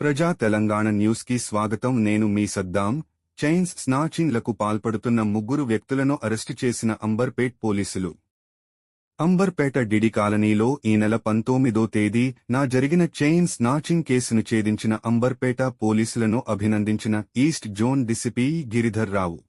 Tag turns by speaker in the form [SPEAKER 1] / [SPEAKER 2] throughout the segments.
[SPEAKER 1] ప్రజా తెలంగాణ న్యూస్కి స్వాగతం. నేను మీ సద్దాం. చైన్స్ స్నాచింగ్లకు పాల్పడుతున్న ముగ్గురు వ్యక్తులను అరెస్టు చేసిన అంబర్పేట్ పోలీసులు. అంబర్పేట డిడి కాలనీలో ఈ నెల పంతొమ్మిదో తేదీ నా జరిగిన చైన్ స్నాచింగ్ కేసును ఛేదించిన అంబర్పేట పోలీసులను అభినందించిన east zone DCP Giridhar Rao.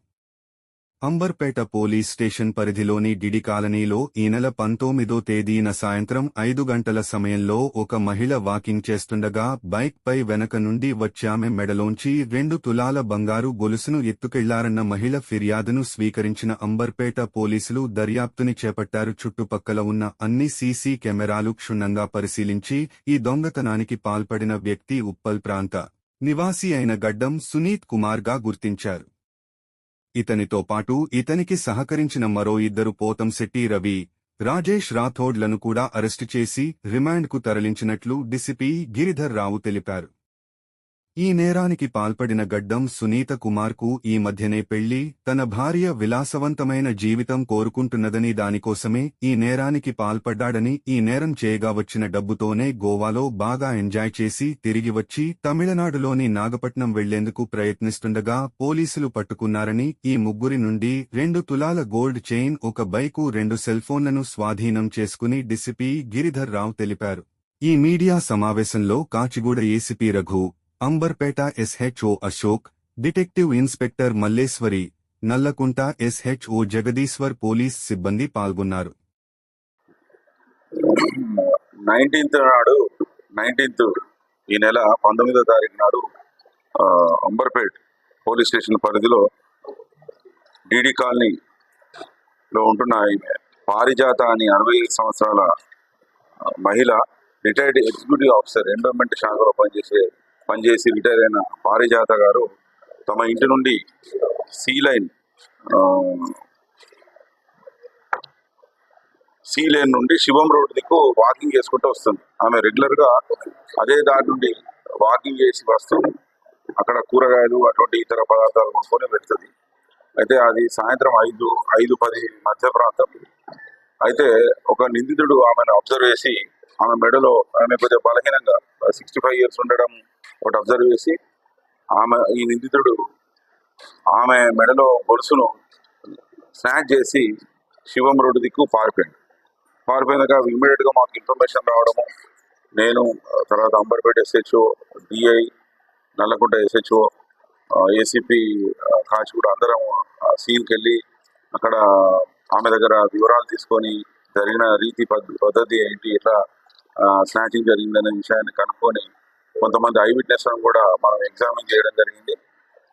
[SPEAKER 1] Amberpet police station పరిధిలోని డిడి కాలనీలో ఈ నెల పంతొమ్మిదో తేదీన సాయంత్రం ఐదు గంటల సమయంలో ఒక మహిళ వాకింగ్ చేస్తుండగా బైక్ పై వెనక నుండి వచ్చామె మెడలోంచి రెండు తులాల బంగారు గొలుసును ఎత్తుకెళ్ళారన్న మహిళ ఫిర్యాదును స్వీకరించిన అంబర్పేట పోలీసులు దర్యాప్తుని చేపట్టారు. చుట్టుపక్కల ఉన్న అన్ని సీసీ కెమెరాలు క్షుణ్ణంగా పరిశీలించి ఈ దొంగతనానికి పాల్పడిన వ్యక్తి ఉప్పల్ ప్రాంత నివాసి అయిన గడ్డం సునీత్ కుమార్గా గుర్తించారు. ఇతనితో పాటు ఇతనికి సహకరించిన మరో ఇద్దరు పోతంశెట్టి రవి రాజేష్ రాథోడ్లను కూడా అరెస్టు చేసి రిమాండ్కు తరలించినట్లు డిసిపి గిరిధర్ రావు తెలిపారు. ఈ నేరానికి పాల్పడిన గడ్డం సునీత కుమార్కు ఈ మధ్యనే పెళ్ళి తన భార్య విలాసవంతమైన జీవితం కోరుకుంటున్నదని దానికోసమే ఈ నేరానికి పాల్పడ్డాడని ఈ నేరం చేయగా వచ్చిన డబ్బుతోనే గోవాలో బాగా ఎంజాయ్ చేసి తిరిగి వచ్చి తమిళనాడులోని నాగపట్నం వెళ్ళేందుకు ప్రయత్నిస్తుండగా పోలీసులు పట్టుకున్నారని ఈ ముగ్గురి నుండి రెండు తులాల గోల్డ్ చైన్ ఒక బైకు రెండు సెల్ఫోన్లను స్వాధీనం చేసుకుని డిసిపి గిరిధర్ రావు తెలిపారు. ఈ మీడియా సమావేశంలో Kachiguda ACP Raghu Amberpet SHO Ashok detective inspector Malleswari Nallakunta SHO Jagadishwar police సిబ్బంది పాల్గొన్నారు.
[SPEAKER 2] నైన్టీన్త్ నాడు నైన్టీన్త్ ఈ నెల పంతొమ్మిదో తారీఖు నాడు అంబర్పేట్ పోలీస్ స్టేషన్ పరిధిలో డిడి కాలనీలో ఉంటున్న ఈమె పారిజాత అని అరవై ఐదు సంవత్సరాల మహిళ రిటైర్డ్ ఎగ్జిక్యూటివ్ ఆఫీసర్ ఎండోమెంట్ శాఖలో పనిచేసే పనిచేసి రిటైర్ అయిన పారిజాత గారు తమ ఇంటి నుండి సీ లైన్ సీ లైన్ నుండి శివం రోడ్ దిక్కు వాకింగ్ చేసుకుంటూ వస్తుంది. ఆమె రెగ్యులర్గా అదే దారి నుండి వాకింగ్ చేసి వస్తూ అక్కడ కూరగాయలు అటువంటి ఇతర పదార్థాలు కొనుక్కొని పెడుతుంది. అయితే అది సాయంత్రం ఐదు ఐదు పది మధ్య ప్రాంతం. అయితే ఒక నిందితుడు ఆమెను అబ్జర్వ్ చేసి ఆమె మెడలో ఆమె కొద్దిగా బలహీనంగా సిక్స్టీ ఫైవ్ ఇయర్స్ ఉండడం ఒకటి అబ్జర్వ్ చేసి ఆమె ఈ నిందితుడు ఆమె మెడలో గొలుసును స్నాచ్ చేసి శివం రోడ్డు దిక్కు పారిపోయాడు పారిపోయినాక ఇమ్మీడియట్గా మాకు ఇన్ఫర్మేషన్ రావడము నేను తర్వాత Amberpet SHO DI Nallakunta SHO ACP Kachiguda అందరం సీన్కి వెళ్ళి అక్కడ ఆమె దగ్గర వివరాలు తీసుకొని జరిగిన రీతి పద్ధతి ఏంటి ఇట్లా స్నాచింగ్ జరిగిందనే విషయాన్ని కనుక్కొని కొంతమంది ఐ విట్నెస్లను కూడా మనం ఎగ్జామిన్ చేయడం జరిగింది.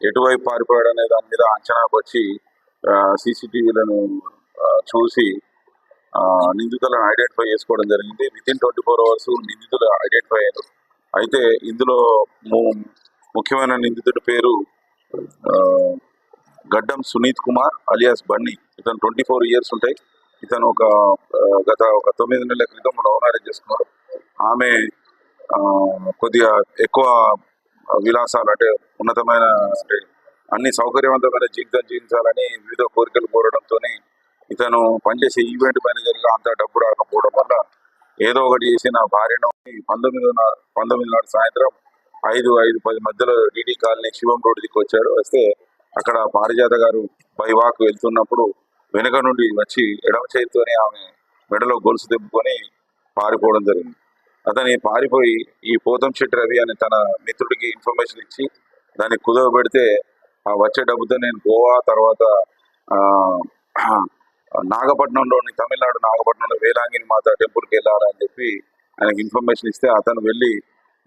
[SPEAKER 2] ఎటువైపు పారిపోయాడు అనే దాని మీద అంచనాకు వచ్చి సీసీటీవీలను చూసి నిందితులను ఐడెంటిఫై చేసుకోవడం జరిగింది. Within twenty four hours నిందితులు ఐడెంటిఫై అయ్యారు. అయితే ఇందులో ము- ముఖ్యమైన నిందితుడి పేరు గడ్డం సునీత్ కుమార్ అలియాస్ బన్నీ. ఇతను ట్వంటీ ఫోర్ ఇయర్స్ ఉంటాయి. ఇతను ఒక గత ఒక తొమ్మిది నెలల క్రితం లవ్ మ్యారేజ్ చేసుకున్నారు ఆమె కొద్దిగా ఎక్కువ విలాసాలు అంటే ఉన్నతమైన అంటే అన్ని సౌకర్యవంతమైన జీవితం జీవించాలని వివిధ కోరికలు కోరడంతో ఇతను పనిచేసే ఈవెంట్ మేనేజర్గా అంత డబ్బు రాకపోవడం వల్ల ఏదో ఒకటి చేసి నా భార్యను పంతొమ్మిది పంతొమ్మిది నాడు సాయంత్రం ఐదు ఐదు పది మధ్యలో డీడీ కాలనీ శివం రోడ్డు దిక్కు వచ్చాడు వస్తే అక్కడ పారిజాత గారు బైవాక్ వెళ్తున్నప్పుడు వెనుక నుండి వచ్చి ఎడమ చేతితోనే ఆమె మెడలో గొలుసు తెప్పుకొని పారిపోవడం జరిగింది. అతని పారిపోయి ఈ పోతం చెట్టు రవి అని తన మిత్రుడికి ఇన్ఫర్మేషన్ ఇచ్చి దాన్ని కుదవ పెడితే ఆ వచ్చే డబ్బుతో నేను గోవా తర్వాత నాగపట్నంలోని తమిళనాడు నాగపట్నంలో వేలాంగిని మాత టెంపుల్కి వెళ్ళాలని చెప్పి ఆయనకి ఇన్ఫర్మేషన్ ఇస్తే అతను వెళ్ళి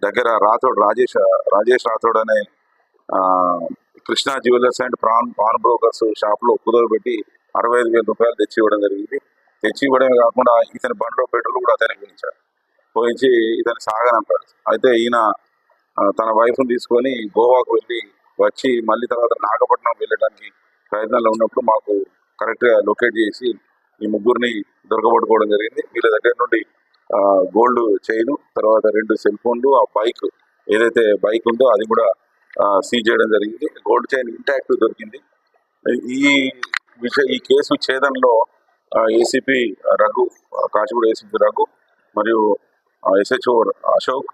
[SPEAKER 2] దగ్గర రాథోడ్ రాజేష్ రాజేష్ రాథోడ్ అనే కృష్ణా జ్యువెలర్స్ అండ్ ప్రాన్ పాన్ బ్రోకర్స్ షాప్లో కుదరబెట్టి అరవై ఐదు వేల రూపాయలు తెచ్చి ఇవ్వడం జరిగింది. తెచ్చి ఇవ్వడమే కాకుండా ఇతని బండిలో పెట్రోల్ కూడా అతనికి పోయించాడు పోయించి ఇతని సాగనంపాడు. అయితే ఈయన తన వైఫ్ను తీసుకొని గోవాకు వెళ్ళి వచ్చి మళ్ళీ తర్వాత నాగపట్నం వెళ్ళడానికి ప్రయత్నంలో ఉన్నప్పుడు మాకు కరెక్ట్గా లొకేట్ చేసి ఈ ముగ్గురిని దొరకబట్టుకోవడం జరిగింది. వీళ్ళ దగ్గర నుండి గోల్డ్ చైన్ తర్వాత రెండు సెల్ ఫోన్లు ఆ బైక్ ఏదైతే బైక్ ఉందో అది కూడా సీజ్ చేయడం జరిగింది. గోల్డ్ చైన్ ఇంటాక్ట్ దొరికింది. ఈ విషయ ఈ కేసు ఛేదంలో ఏసీపీ రఘు కాచిగూడ ఏసీపీ రఘు మరియు ఎస్హెచ్ఓ అశోక్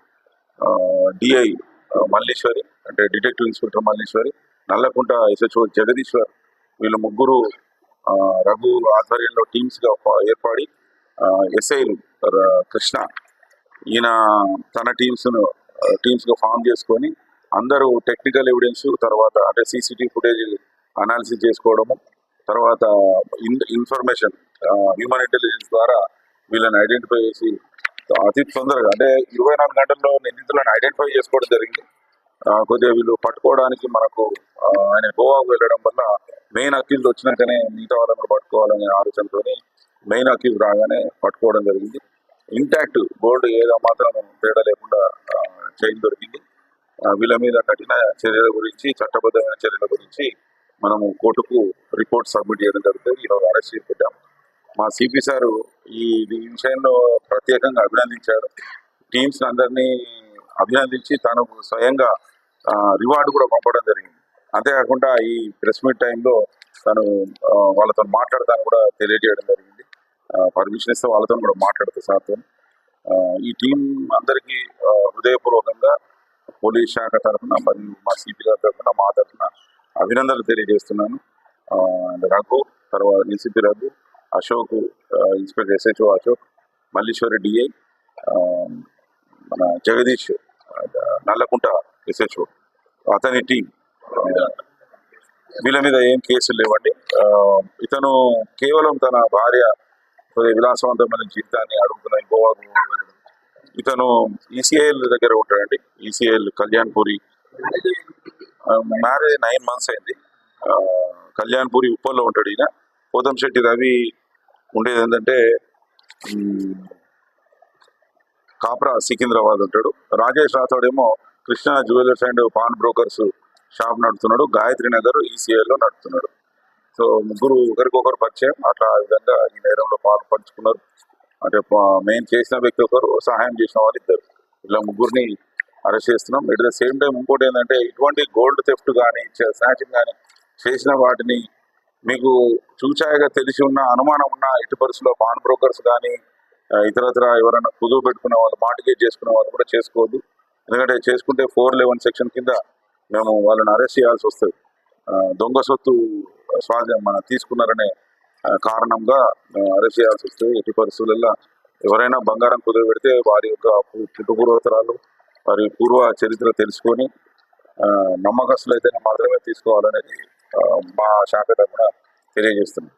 [SPEAKER 2] డిఐ మల్లేశ్వరి మల్లీశ్వరి అంటే detective inspector Malleswari Nallakunta SHO Jagadishwar వీళ్ళు ముగ్గురు రఘు ఆధ్వర్యంలో టీమ్స్గా ఏర్పడి ఎస్ఐలు కృష్ణ ఈయన తన టీమ్స్ను టీమ్స్గా ఫామ్ చేసుకొని అందరూ టెక్నికల్ ఎవిడెన్స్ తర్వాత అంటే సీసీటీవీ ఫుటేజ్ అనాలిసిస్ చేసుకోవడము తర్వాత ఇన్ ఇన్ఫర్మేషన్ హ్యూమన్ ఇంటెలిజెన్స్ ద్వారా వీళ్ళని ఐడెంటిఫై చేసి అతి తొందరగా అంటే ఇరవై నాలుగు గంటల్లో నిందితులను ఐడెంటిఫై చేసుకోవడం జరిగింది. కొద్దిగా వీళ్ళు పట్టుకోవడానికి మనకు ఆయన గోవాకు వెళ్ళడం వల్ల మెయిన్ అక్కీలు వచ్చినాకనే మిగతా వాళ్ళని పట్టుకోవాలనే ఆలోచనతో మెయిన్ అక్కీలు రాగానే పట్టుకోవడం జరిగింది. ఇంటాక్ట్ గోల్డ్ ఏదో మాత్రం తేడా లేకుండా ఆ, చైన్ దొరికింది. వీళ్ళ మీద కఠిన చర్యల గురించి చట్టబద్ధమైన చర్యల గురించి మనము కోర్టుకు రిపోర్ట్ సబ్మిట్ చేయడం జరుగుతుంది ఈరోజు అరెస్ట్ చేపట్టాము మా సిపి సారు ఈ విషయంలో ప్రత్యేకంగా అభినందించారు. టీమ్స్ అందరినీ అభినందించి తను స్వయంగా రివార్డు కూడా పంపడం జరిగింది. అంతేకాకుండా ఈ ప్రెస్ మీట్ టైంలో తను వాళ్ళతో మాట్లాడతాను కూడా తెలియజేయడం జరిగింది. పర్మిషన్ ఇస్తే వాళ్ళతో కూడా మాట్లాడుతూ సార్తో ఈ టీం అందరికీ హృదయపూర్వకంగా పోలీస్ శాఖ తరఫున మరియు మా సిపి గారి తరఫున మా తరఫున అభినందనలు తెలియజేస్తున్నాను. రఘు తర్వాత DCP Raghu Ashok inspector SHO Ashok Malleswari DI మన జగదీష్ నల్లకుంట ఎస్హెచ్ఓ అతని టీం వీళ్ళ మీద ఏం కేసులు లేవండి. ఇతను కేవలం తన భార్య విలాసవంతమైన జీవితాన్ని అడుగుతున్న గోవాకు ఇతను ఈసీఐఎల్ దగ్గర ఉంటాడండి. ECIL Kalyanpuri marriage nine months అయింది. కళ్యాణ్పూరి ఉప్పల్లో ఉంటాడు ఈయన. పోతంశెట్టి రవి ఉండేది ఏంటంటే కాప్రా సికింద్రాబాద్ ఉంటాడు. రాజేష్ రాథోడ్ ఏమో Krishna jewellers and pawn brokers shop నడుపుతున్నాడు. గాయత్రి నగర్ ఈసీఐలో నడుపుతున్నాడు. సో ముగ్గురు ఒకరికొకరు పరిచయం. అట్లా ఆ విధంగా ఈ నేరంలో పాలు పంచుకున్నారు. అంటే మెయిన్ చేసిన వ్యక్తి ఒకరు సహాయం చేసిన వాళ్ళు ఇద్దరు ఇలా ముగ్గురిని అరెస్ట్ చేస్తున్నాం. ఎట్ ద సేమ్ టైం ఇంకోటి ఏంటంటే ఇటువంటి గోల్డ్ థెఫ్ట్ కానీ స్నాచింగ్ కానీ చేసిన వాటిని మీకు చూచాయగా తెలిసి ఉన్న అనుమానం ఉన్న ఎట్టి పరిస్థితుల్లో పాన్ బ్రోకర్స్ కానీ ఇతరత్ర ఎవరైనా కుదువు పెట్టుకునే వాళ్ళు మార్టిగేజ్ చేసుకునే వాళ్ళు కూడా చేసుకోవద్దు. ఎందుకంటే చేసుకుంటే ఫోర్ లెవెన్ సెక్షన్ కింద మేము వాళ్ళని అరెస్ట్ చేయాల్సి వస్తుంది. దొంగ సొత్తు స్వాధీనం మన తీసుకున్నారనే కారణంగా అరెస్ట్ చేయాల్సి వస్తుంది. ఎట్టి పరిస్థితులలో ఎవరైనా బంగారం కుదువ పెడితే వారి యొక్క పు- మరి వారి పూర్వ చరిత్ర తెలుసుకొని నమ్మకస్తులు అయితే మాత్రమే తీసుకోవాలనేది మా శాఖ తరఫున తెలియజేస్తున్నాం.